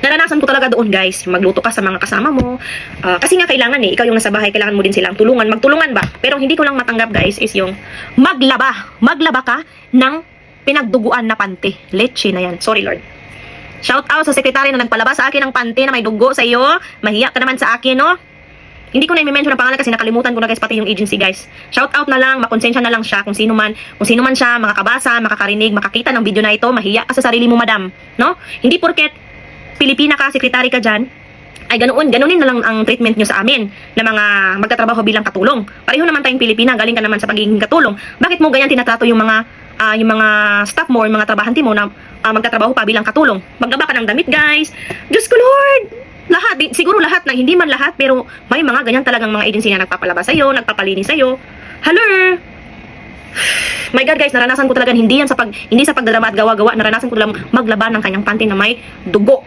naranasan ko talaga doon guys, magluto ka sa mga kasama mo. Ah, kasi nga kailangan eh, ikaw yung nasa bahay, kailangan mo din silang tulungan, magtulungan ba? Pero hindi ko lang matanggap guys is yung maglaba. Maglaba ka ng pinagduguan na panty. Leche na yan. Sorry Lord. Shout out sa sekretary na nagpalaba sa akin ng panty na may dugo sa iyo. Mahiya ka naman sa akin, no? Hindi ko na i-mention ang pangalan kasi nakalimutan ko na guys pati yung agency guys. Shout out na lang, makonsensya na lang siya kung sino man, kung sino man siya makakabasa, makakarinig, makakita ng video na ito, mahiya ka sa sarili mo, madam, no? Hindi porket Pilipina ka, sekretary ka diyan, ay ganoon, ganunin na lang ang treatment nyo sa amin na mga magtatrabaho bilang katulong. Pareho naman tayong Pilipina, galing ka naman sa pagiging katulong. Bakit mo ganyan tinatrato yung mga ah, yung mga staff mo, yung mga trabahante mo na ah, magtatrabaho pa bilang katulong? Maglaba ka ng damit, guys. Diyos ko, Lord! Lahat, siguro lahat na, hindi man lahat, pero may mga ganyan talagang mga agency na nagpapalaba sa'yo, nagpapalinis sa'yo. Hello! My God guys, naranasan ko talaga hindi yan sa pag hindi sa pagdadrama at gawa-gawa, naranasan ko lang maglaba ng kanyang panty na may dugo.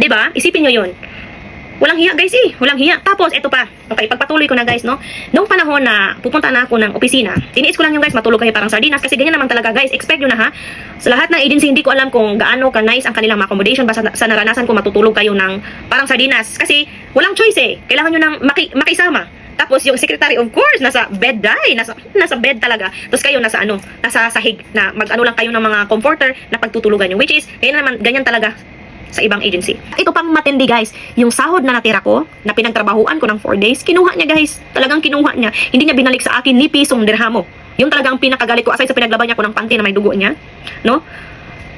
'Di ba? Isipin nyo 'yun. Walang hiya guys eh, walang hiya. Tapos ito pa. Okay, pagpatuloy ko na guys, no. Noong panahon na pupunta na ako ng opisina, tiniis ko lang yung guys matulog kayo parang sardinas kasi ganyan naman talaga guys. Expect nyo na ha. Sa lahat ng agency hindi ko alam kung gaano ka nice ang kanilang accommodation basta sa naranasan ko matutulog kayo ng parang sardinas kasi walang choice eh. Kailangan nyo nang maki, makisama. Tapos yung secretary of course nasa bed dai, nasa nasa bed talaga. Tapos kayo nasa ano, nasa sahig na mag-ano lang kayo ng mga comforter na pagtutulugan nyo which is ganyan naman ganyan talaga sa ibang agency. Ito pang matindi guys, yung sahod na natira ko, na pinagtrabahuan ko ng 4 days, kinuha niya guys. Talagang kinuha niya. Hindi niya binalik sa akin ni pisong dirhamo. Yung talagang pinakagalit ko aside sa pinaglaban niya ko ng panty na may dugo niya, no?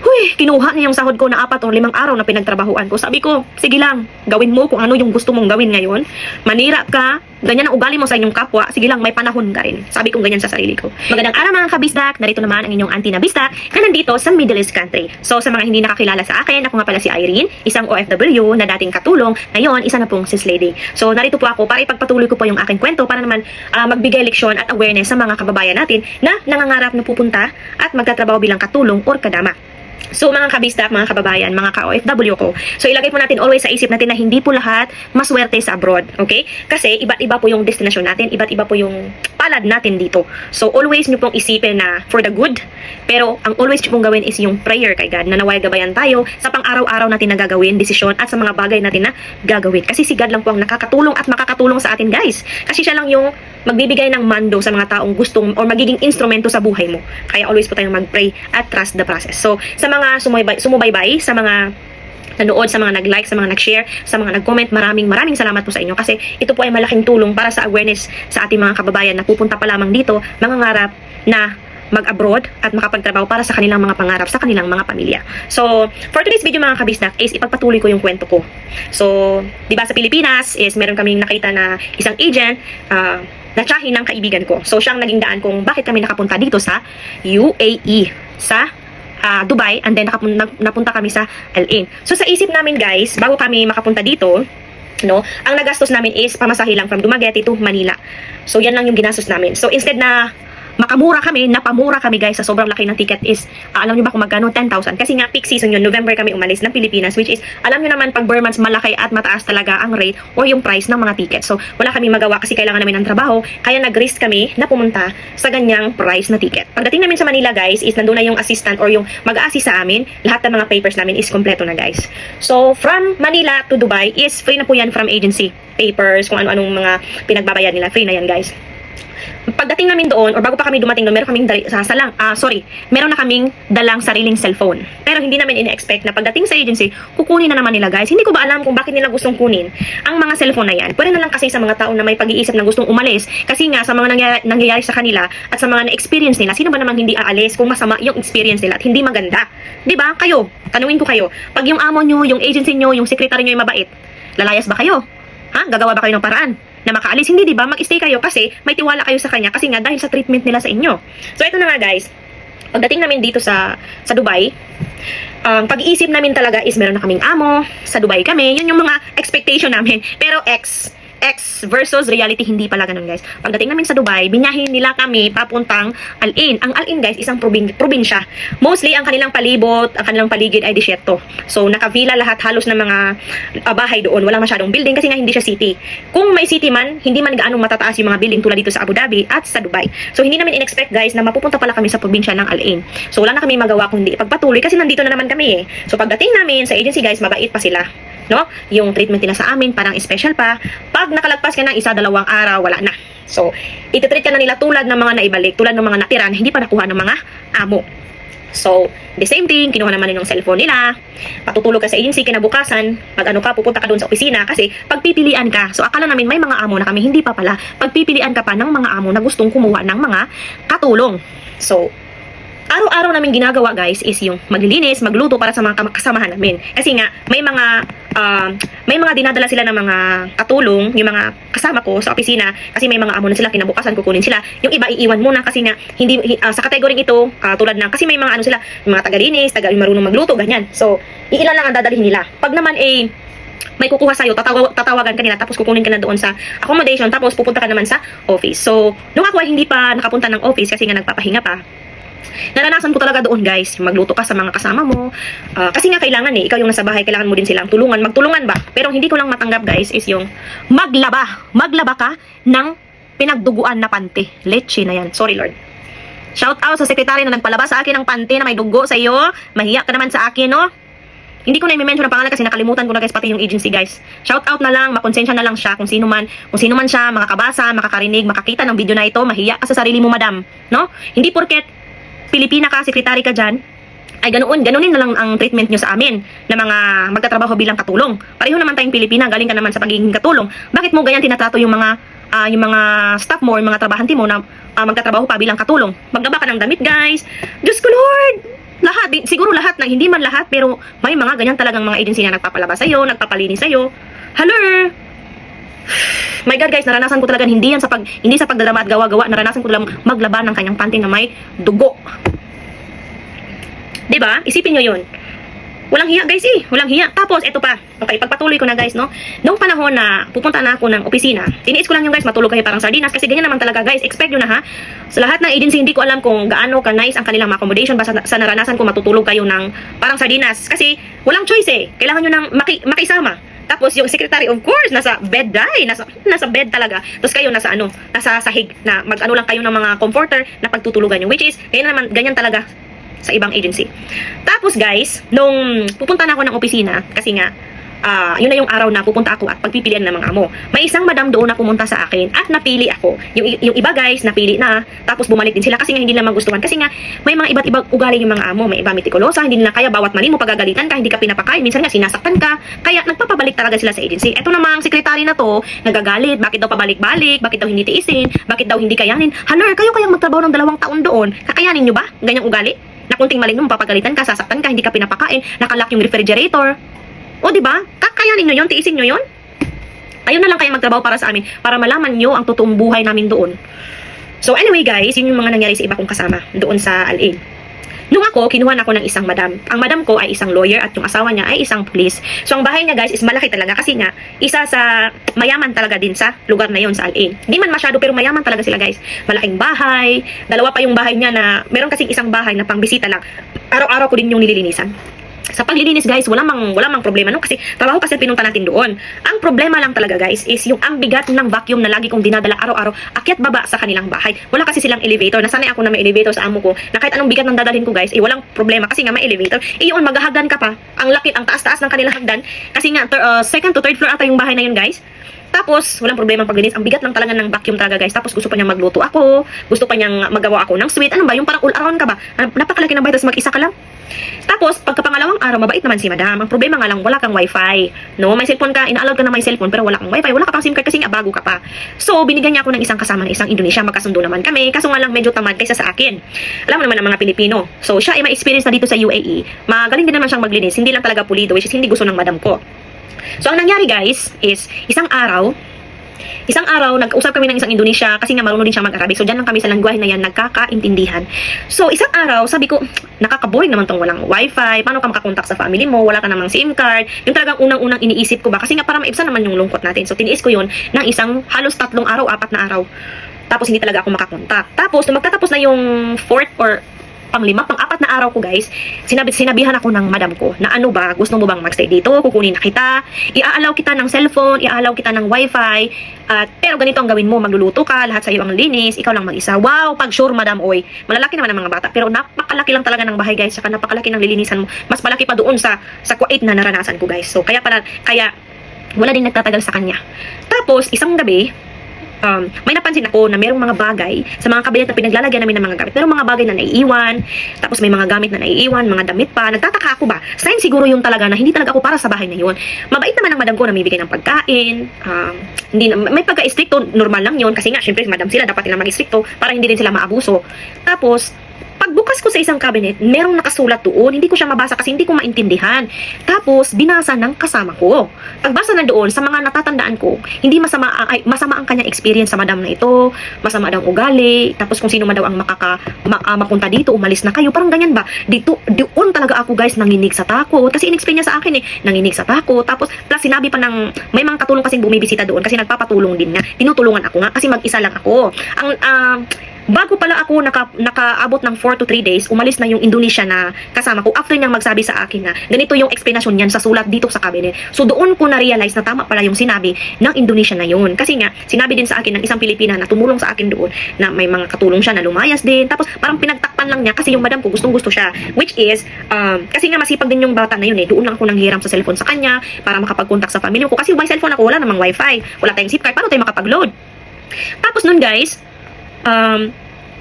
Huy, kinuha niya yung sahod ko na apat o limang araw na pinagtrabahuan ko. Sabi ko, sige lang, gawin mo kung ano yung gusto mong gawin ngayon. Manira ka, ganyan ang ugali mo sa inyong kapwa, sige lang, may panahon ka rin. Sabi ko ganyan sa sarili ko. Magandang araw mga kabisdak, narito naman ang inyong auntie na bisdak na nandito sa Middle East country. So sa mga hindi nakakilala sa akin, ako nga pala si Irene, isang OFW na dating katulong, ngayon isa na pong sis lady. So narito po ako para ipagpatuloy ko po yung aking kwento para naman ah, magbigay leksyon at awareness sa mga kababayan natin na nangangarap na pupunta at magtatrabaho bilang katulong or kadama. So mga kabistak, mga kababayan, mga ka-OFW ko. So ilagay po natin always sa isip natin na hindi po lahat maswerte sa abroad. Okay? Kasi iba't iba po yung destination natin, iba't iba po yung palad natin dito. So always nyo pong isipin na for the good. Pero ang always nyo pong gawin is yung prayer kay God na naway gabayan tayo sa pang-araw-araw natin na gagawin, desisyon at sa mga bagay natin na gagawin. Kasi si God lang po ang nakakatulong at makakatulong sa atin guys. Kasi siya lang yung magbibigay ng mando sa mga taong gustong or magiging instrumento sa buhay mo. Kaya always po tayong mag-pray at trust the process. So, sa mga sumubaybay, sumubaybay sa mga nanood, sa mga nag-like, sa mga nag-share, sa mga nag-comment, maraming maraming salamat po sa inyo kasi ito po ay malaking tulong para sa awareness sa ating mga kababayan na pupunta pa lamang dito, mangangarap na mag-abroad at makapagtrabaho para sa kanilang mga pangarap sa kanilang mga pamilya. So, for today's video mga kabisnak is ipagpatuloy ko yung kwento ko. So, 'di ba sa Pilipinas is meron kaming nakita na isang agent ah, na ng kaibigan ko. So, siyang naging daan kung bakit kami nakapunta dito sa UAE, sa ah, Dubai, and then nakapun- nag- napunta kami sa LA. So, sa isip namin guys, bago kami makapunta dito, no, ang nagastos namin is pamasahe lang from Dumaguete to Manila. So, yan lang yung ginastos namin. So, instead na makamura kami, napamura kami guys sa sobrang laki ng ticket is, ah, alam nyo ba kung magkano? 10,000. Kasi nga peak season yun, November kami umalis ng Pilipinas, which is, alam nyo naman pag Burmans malaki at mataas talaga ang rate or yung price ng mga tickets. So, wala kami magawa kasi kailangan namin ng trabaho, kaya nag-risk kami na pumunta sa ganyang price na ticket. Pagdating namin sa Manila guys, is nandun na yung assistant or yung mag-assist sa amin, lahat ng mga papers namin is kompleto na guys. So, from Manila to Dubai is free na po yan from agency. Papers, kung ano-anong mga pinagbabayad nila, free na yan guys pagdating namin doon or bago pa kami dumating doon, meron kaming dali, sa salang, ah sorry, meron na kaming dalang sariling cellphone. Pero hindi namin ina-expect na pagdating sa agency, kukunin na naman nila guys. Hindi ko ba alam kung bakit nila gustong kunin ang mga cellphone na yan. Pwede na lang kasi sa mga tao na may pag-iisip na gustong umalis kasi nga sa mga nangyayari, nangyayari sa kanila at sa mga na-experience nila, sino ba namang hindi aalis kung masama yung experience nila at hindi maganda? ba? Kayo, tanungin ko kayo. Pag yung amo nyo, yung agency nyo, yung secretary nyo yung mabait, lalayas ba kayo? Ha? Gagawa ba kayo ng paraan? Na makaalis. Hindi, di ba? Mag-stay kayo kasi may tiwala kayo sa kanya kasi nga dahil sa treatment nila sa inyo. So, ito na nga guys. Pagdating namin dito sa sa Dubai, ang pag-iisip namin talaga is meron na kaming amo, sa Dubai kami. Yun yung mga expectation namin. Pero ex, X versus reality, hindi pala ganun guys. Pagdating namin sa Dubai, binyahin nila kami papuntang Al-In. Ang Al-In guys, isang probin probinsya. Mostly, ang kanilang palibot, ang kanilang paligid ay disyerto. So, nakavila lahat halos ng mga ah, bahay doon. Walang masyadong building kasi nga hindi siya city. Kung may city man, hindi man gaano matataas yung mga building tulad dito sa Abu Dhabi at sa Dubai. So, hindi namin in-expect guys na mapupunta pala kami sa probinsya ng Al-In. So, wala na kami magawa kung hindi ipagpatuloy kasi nandito na naman kami eh. So, pagdating namin sa agency guys, mabait pa sila no? Yung treatment nila sa amin, parang special pa. Pag nakalagpas ka ng isa, dalawang araw, wala na. So, ititreat ka na nila tulad ng mga naibalik, tulad ng mga natira na hindi pa nakuha ng mga amo. So, the same thing, kinuha naman yung cellphone nila, patutulog ka sa agency, kinabukasan, pag ano ka, pupunta ka doon sa opisina, kasi pagpipilian ka, so akala namin may mga amo na kami, hindi pa pala, pagpipilian ka pa ng mga amo na gustong kumuha ng mga katulong. So, araw-araw namin ginagawa guys is yung maglilinis, magluto para sa mga kasamahan namin. Kasi nga may mga ah, may mga dinadala sila ng mga katulong, yung mga kasama ko sa opisina kasi may mga amo na sila kinabukasan kukunin sila. Yung iba iiwan muna kasi nga hindi hi- ah, sa kategoring ito ah, tulad ng kasi may mga ano sila, yung mga tagalinis, taga marunong magluto, ganyan. So, iilan lang ang dadalhin nila. Pag naman eh may kukuha sa'yo, tatawa, tatawagan ka nila, tapos kukunin ka na doon sa accommodation, tapos pupunta ka naman sa office. So, nung ako ay hindi pa nakapunta ng office kasi nga nagpapahinga pa, naranasan ko talaga doon guys, magluto ka sa mga kasama mo. Ah, kasi nga kailangan eh, ikaw yung nasa bahay, kailangan mo din silang tulungan, magtulungan ba? Pero hindi ko lang matanggap guys is yung maglaba. Maglaba ka ng pinagduguan na panty. Leche na yan. Sorry Lord. Shout out sa sekretary na nagpalaba sa akin ng panty na may dugo sa iyo. Mahiya ka naman sa akin, no? Hindi ko na i-mention ang pangalan kasi nakalimutan ko na guys pati yung agency guys. Shout out na lang, makonsensya na lang siya kung sino man, kung sino man siya, makakabasa, makakarinig, makakita ng video na ito, mahiya ka sa sarili mo, madam. No? Hindi porket Pilipina ka, sekretary ka dyan, ay ganoon, ganunin na lang ang treatment nyo sa amin na mga magtatrabaho bilang katulong. Pareho naman tayong Pilipina, galing ka naman sa pagiging katulong. Bakit mo ganyan tinatrato yung mga ah, yung mga staff mo, yung mga trabahante mo na ah, magtatrabaho pa bilang katulong? Maglaba ka ng damit, guys. Diyos ko, Lord! Lahat, siguro lahat na, hindi man lahat, pero may mga ganyan talagang mga agency na nagpapalaba sa'yo, nagpapalinis sa'yo. Hello! My God guys, naranasan ko talaga hindi yan sa pag hindi sa pagdadrama at gawa-gawa, naranasan ko lang maglaba ng kanyang panty na may dugo. 'Di ba? Isipin niyo 'yun. Walang hiya guys eh, walang hiya. Tapos ito pa. Okay, pagpatuloy ko na guys, no. Noong panahon na pupunta na ako ng opisina, tiniis ko lang yung guys matulog kayo parang sardinas kasi ganyan naman talaga guys. Expect nyo na ha. Sa lahat ng agency hindi ko alam kung gaano ka nice ang kanilang accommodation basta sa naranasan ko matutulog kayo ng parang sardinas kasi walang choice eh. Kailangan nyo nang maki, makisama. Tapos yung secretary of course nasa bed dai, nasa nasa bed talaga. Tapos kayo nasa ano, nasa sahig na mag-ano lang kayo ng mga comforter na pagtutulugan nyo which is ganyan naman ganyan talaga sa ibang agency. Tapos guys, nung pupunta na ako ng opisina, kasi nga, ah, yun na yung araw na pupunta ako at pagpipilian ng mga amo. May isang madam doon na pumunta sa akin at napili ako. Yung, yung iba guys, napili na, tapos bumalik din sila kasi nga hindi nila magustuhan. Kasi nga, may mga iba't ibang ugali yung mga amo. May iba mitikulosa, hindi nila kaya bawat mali mo pagagalitan ka, hindi ka pinapakain. Minsan nga, sinasaktan ka. Kaya nagpapabalik talaga sila sa agency. Ito namang sekretary na to, nagagalit, bakit daw pabalik-balik, bakit daw hindi tiisin, bakit daw hindi kayanin. Halar, kayo kayang magtrabaho ng dalawang taon doon. Kakayanin nyo ba? Ganyang ugali? na kunting mali mo, mapapagalitan ka, sasaktan ka, hindi ka pinapakain, nakalock yung refrigerator. O, di ba? Kakayanin nyo yun, tiisin nyo yun. Ayun na lang kaya magtrabaho para sa amin, para malaman nyo ang totoong buhay namin doon. So anyway guys, yun yung mga nangyari sa iba kong kasama doon sa Al-Ain. Nung ako, kinuha na ako ng isang madam. Ang madam ko ay isang lawyer at yung asawa niya ay isang police. So ang bahay niya guys is malaki talaga kasi nga isa sa mayaman talaga din sa lugar na yon sa Al-Ain. Di man masyado pero mayaman talaga sila guys. Malaking bahay, dalawa pa yung bahay niya na meron kasing isang bahay na pangbisita lang. Araw-araw ko din yung nililinisan sa paglilinis guys, wala mang wala mang problema no kasi trabaho kasi pinunta natin doon. Ang problema lang talaga guys is yung ang bigat ng vacuum na lagi kong dinadala araw-araw akyat baba sa kanilang bahay. Wala kasi silang elevator. Nasanay ako na may elevator sa amo ko. Na kahit anong bigat ng dadalhin ko guys, eh walang problema kasi nga may elevator. Eh yun maghahagdan ka pa. Ang laki, ang taas-taas ng kanilang hagdan kasi nga thir- uh, second to third floor ata yung bahay na yun guys. Tapos, walang problema paglinis. Ang bigat lang talaga ng vacuum talaga, guys. Tapos, gusto pa niyang magluto ako. Gusto pa niyang magawa ako ng sweet. Ano ba? Yung parang all around ka ba? Ah, Napakalaki ng bahay, tapos mag-isa ka lang. Tapos, pagkapangalawang araw, mabait naman si madam. Ang problema nga lang, wala kang wifi. No, may cellphone ka, ina-allowed ka na may cellphone, pero wala kang wifi. Wala ka pang SIM card kasi nga bago ka pa. So, binigyan niya ako ng isang kasama ng isang Indonesia. Magkasundo naman kami. Kaso nga lang, medyo tamad kaysa sa akin. Alam mo naman ang mga Pilipino. So, siya ay may experience na dito sa UAE. Magaling din naman siyang maglinis. Hindi lang talaga pulido, which is hindi gusto ng madam ko. So, ang nangyari guys, is isang araw, isang araw, nag-usap kami ng isang Indonesia kasi nga marunong din siya mag-Arabic. So, dyan lang kami sa langguwahe na yan nagkakaintindihan. So, isang araw, sabi ko, nakaka-boring naman tong walang wifi. Paano ka makakontak sa family mo? Wala ka namang SIM card. Yung talagang unang-unang iniisip ko ba? Kasi nga para maibsan naman yung lungkot natin. So, tiniis ko yun ng isang halos tatlong araw, apat na araw. Tapos, hindi talaga ako makakontak. Tapos, nung magtatapos na yung fourth or panglima, pang-apat na araw ko guys, sinabi, sinabihan ako ng madam ko na ano ba, gusto mo bang magstay dito, kukunin na kita, iaalaw kita ng cellphone, iaalaw kita ng wifi, at pero ganito ang gawin mo, magluluto ka, lahat sa iyo ang linis, ikaw lang mag-isa. Wow, pag sure madam, oy, malalaki naman ang mga bata, pero napakalaki lang talaga ng bahay guys, saka napakalaki ng lilinisan mo, mas malaki pa doon sa sa Kuwait na naranasan ko guys. So kaya pala, kaya wala din nagtatagal sa kanya. Tapos, isang gabi, um, may napansin ako na merong mga bagay sa mga kabinet na pinaglalagyan namin ng mga gamit. Merong mga bagay na naiiwan, tapos may mga gamit na naiiwan, mga damit pa. Nagtataka ako ba? Sign siguro yung talaga na hindi talaga ako para sa bahay na yun. Mabait naman ang madam ko na may bigay ng pagkain. Um, hindi na, may pagka-stricto, normal lang yun. Kasi nga, syempre, madam sila, dapat nila mag-stricto para hindi din sila maabuso. Tapos, pagbukas ko sa isang cabinet, merong nakasulat doon. Hindi ko siya mabasa kasi hindi ko maintindihan. Tapos, binasa ng kasama ko. Pagbasa na doon, sa mga natatandaan ko, hindi masama, ay, masama ang kanyang experience sa madam na ito, masama daw ugali, tapos kung sino man daw ang makaka, ma, ah, mapunta dito, umalis na kayo. Parang ganyan ba? Dito, doon talaga ako guys, nanginig sa takot. Kasi in-explain niya sa akin eh, nanginig sa takot. Tapos, plus sinabi pa ng, may mga katulong kasing bumibisita doon kasi nagpapatulong din niya. Tinutulungan ako nga kasi mag-isa lang ako. Ang, ah, Bago pala ako naka, nakaabot ng 4 to 3 days, umalis na yung Indonesia na kasama ko after niyang magsabi sa akin na ganito yung explanation niyan sa sulat dito sa cabinet. So doon ko na-realize na tama pala yung sinabi ng Indonesia na yun. Kasi nga, sinabi din sa akin ng isang Pilipina na tumulong sa akin doon na may mga katulong siya na lumayas din. Tapos parang pinagtakpan lang niya kasi yung madam ko gustong gusto siya. Which is, um, kasi nga masipag din yung bata na yun eh. Doon lang ako nanghiram sa cellphone sa kanya para makapag-contact sa family ko. Kasi may cellphone ako, wala namang wifi. Wala tayong SIM card. Paano tayo makapag-load? Tapos nun guys, um,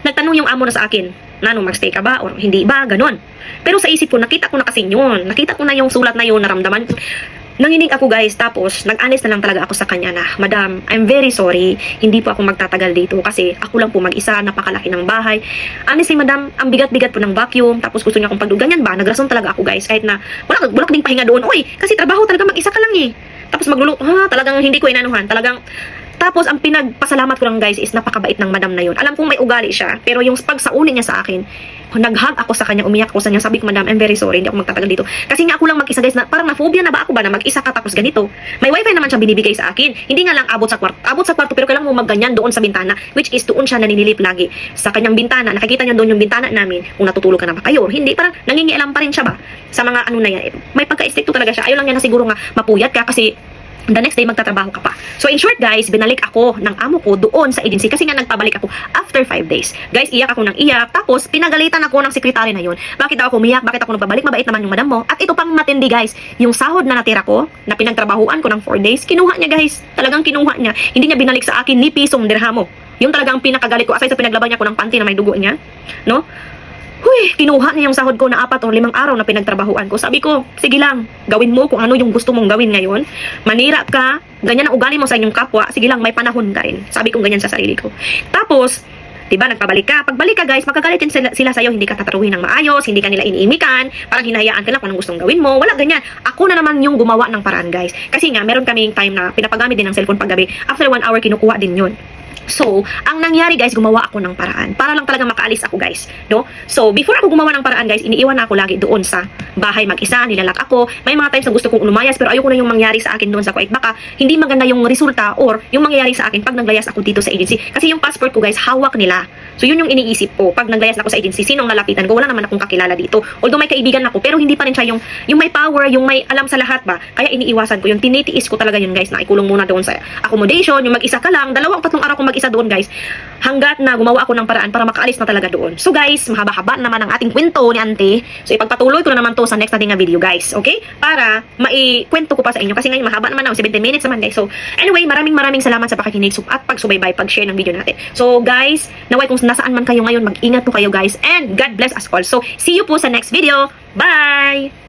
nagtanong yung amo na sa akin, na ano, magstay ka ba or hindi ba, ganun. Pero sa isip ko, nakita ko na kasi yun. Nakita ko na yung sulat na yun, naramdaman ko. Nanginig ako guys, tapos nag-honest na lang talaga ako sa kanya na, Madam, I'm very sorry, hindi po ako magtatagal dito kasi ako lang po mag-isa, napakalaki ng bahay. Honestly, Madam, ang bigat-bigat po ng vacuum, tapos gusto niya akong pagdug. Ganyan ba? Nagrason talaga ako guys, kahit na wala, wala ding pahinga doon. Uy, kasi trabaho talaga mag-isa ka lang eh. Tapos magluluto, ha, talagang hindi ko inanuhan, talagang tapos, ang pinagpasalamat ko lang guys is napakabait ng madam na yun. Alam kong may ugali siya, pero yung pagsauli niya sa akin, nag-hug ako sa kanya, umiyak ako sa kanya, sabi ko, madam, I'm very sorry, hindi ako magtatagal dito. Kasi nga ako lang mag-isa guys, na, parang na-phobia na ba ako ba na mag-isa ka tapos ganito. May wifi naman siya binibigay sa akin. Hindi nga lang abot sa kwarto. Abot sa kwarto, pero kailangan mo magganyan doon sa bintana, which is doon siya naninilip lagi. Sa kanyang bintana, nakikita niya doon yung bintana namin, kung natutulog ka na ba kayo, hindi, parang nangingialam pa rin siya ba sa mga ano na yan. May pagka-stricto talaga siya. Ayaw lang niya na siguro nga mapuyat ka kasi the next day magtatrabaho ka pa. So in short guys, binalik ako ng amo ko doon sa agency kasi nga nagpabalik ako after 5 days. Guys, iyak ako ng iyak. Tapos pinagalitan ako ng sekretary na yun. Bakit daw ako umiyak? Bakit ako nagpabalik? Mabait naman yung madam mo. At ito pang matindi guys, yung sahod na natira ko, na pinagtrabahuan ko ng 4 days, kinuha niya guys. Talagang kinuha niya. Hindi niya binalik sa akin ni pisong dirhamo. Yung talagang pinakagalit ko aside sa pinaglaban niya ko ng panty na may dugo niya, no? Huy, kinuha niya yung sahod ko na apat o limang araw na pinagtrabahuan ko. Sabi ko, sige lang, gawin mo kung ano yung gusto mong gawin ngayon. Manira ka, ganyan ang ugali mo sa inyong kapwa, sige lang, may panahon ka rin. Sabi ko ganyan sa sarili ko. Tapos, Diba, nagpabalik ka. Pagbalik ka, guys, magkagalit din sila, sila sa'yo. Hindi ka tataruhin ng maayos, hindi ka nila iniimikan, parang hinahayaan ka lang kung anong gustong gawin mo. Wala ganyan. Ako na naman yung gumawa ng paraan, guys. Kasi nga, meron kaming time na pinapagamit din ng cellphone paggabi. After one hour, kinukuha din yun. So, ang nangyari guys, gumawa ako ng paraan. Para lang talaga makaalis ako guys. No? So, before ako gumawa ng paraan guys, iniiwan ako lagi doon sa bahay mag-isa, nilalak ako. May mga times na gusto kong lumayas pero ayoko na yung mangyari sa akin doon sa Kuwait. Baka hindi maganda yung resulta or yung mangyayari sa akin pag naglayas ako dito sa agency. Kasi yung passport ko guys, hawak nila. So, yun yung iniisip ko. Pag naglayas ako sa agency, sinong lalapitan ko? Wala naman akong kakilala dito. Although may kaibigan ako, pero hindi pa rin siya yung, yung may power, yung may alam sa lahat ba. Kaya iniiwasan ko. Yung tinitiis ko talaga yun guys, na ikulong muna doon sa accommodation, yung mag-isa ka lang. Dalawang tatlong araw ko mag-isa doon guys hanggat na gumawa ako ng paraan para makaalis na talaga doon. So guys, mahaba-haba naman ang ating kwento ni Ante. So ipagpatuloy ko na naman to sa next nating na video guys. Okay? Para maikwento ko pa sa inyo. Kasi ngayon mahaba naman na 70 minutes naman guys. So anyway, maraming maraming salamat sa pakikinig sub- at pagsubaybay, pag-share ng video natin. So guys, naway kung nasaan man kayo ngayon, mag-ingat po kayo guys. And God bless us all. So see you po sa next video. Bye!